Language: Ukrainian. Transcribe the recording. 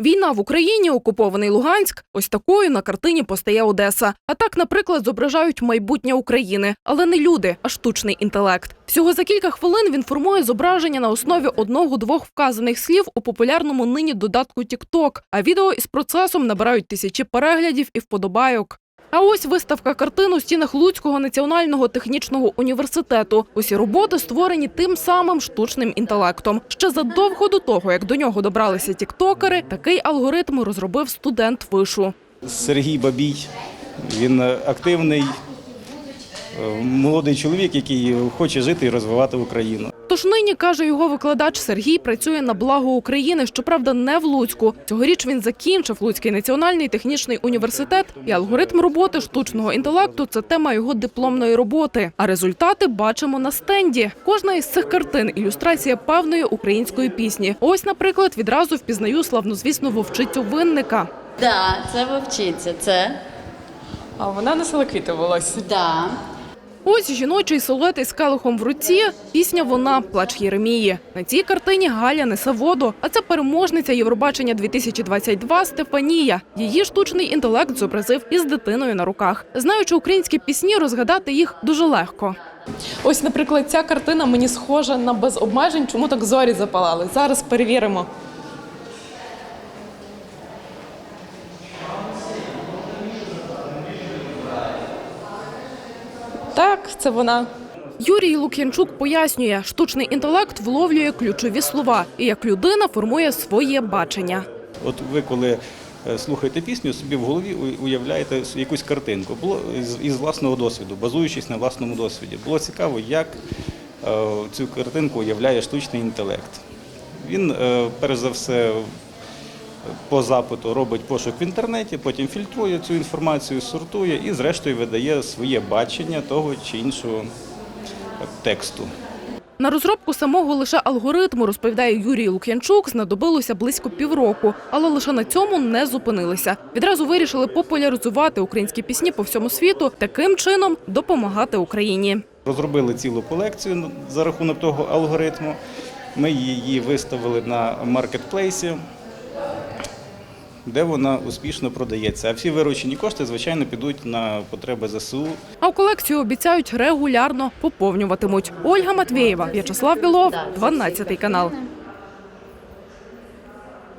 Війна в Україні, окупований Луганськ. Ось такою на картині постає Одеса. А так, наприклад, зображають майбутнє України, але не люди, а штучний інтелект. Всього за кілька хвилин він формує зображення на основі одного-двох вказаних слів у популярному нині додатку TikTok, а відео із процесом набирають тисячі переглядів і вподобайок. А ось виставка картин у стінах Луцького національного технічного університету. Усі роботи створені тим самим штучним інтелектом. Ще задовго до того, як до нього добралися тіктокери, такий алгоритм розробив студент вишу. Сергій Бабій. Він активний, е, молодий чоловік, який хоче жити і розвивати Україну. Тож нині каже його викладач Сергій працює на благо України. Щоправда, не в Луцьку. Цьогоріч він закінчив Луцький національний технічний університет, і алгоритм роботи штучного інтелекту це тема його дипломної роботи. А результати бачимо на стенді. Кожна із цих картин ілюстрація певної української пісні. Ось, наприклад, відразу впізнаю славнозвісну вовчицю винника. Да, це вовчиця, це А вона носила квіти в волосі. да. Ось жіночий силует із келихом в руці. Пісня вона плач Єремії. На цій картині Галя несе воду. А це переможниця Євробачення 2022 Стефанія. Її штучний інтелект зобразив із дитиною на руках. Знаючи українські пісні, розгадати їх дуже легко. Ось, наприклад, ця картина мені схожа на без обмежень, чому так зорі запалали. Зараз перевіримо. Так, це вона. Юрій Лук'янчук пояснює, штучний інтелект вловлює ключові слова і як людина формує своє бачення. От ви коли е, слухаєте пісню, собі в голові уявляєте якусь картинку. Було із, із власного досвіду, базуючись на власному досвіді. Було цікаво, як е, цю картинку уявляє штучний інтелект. Він, е, перш за все, по запиту робить пошук в інтернеті, потім фільтрує цю інформацію, сортує і, зрештою, видає своє бачення того чи іншого тексту. На розробку самого лише алгоритму, розповідає Юрій Лук'янчук, знадобилося близько півроку, але лише на цьому не зупинилися. Відразу вирішили популяризувати українські пісні по всьому світу, таким чином допомагати Україні. Розробили цілу колекцію за рахунок того алгоритму. Ми її виставили на маркетплейсі, де вона успішно продається. А всі виручені кошти, звичайно, підуть на потреби ЗСУ. А в колекцію обіцяють регулярно поповнюватимуть. Ольга Матвєєва, В'ячеслав Білов, 12 канал.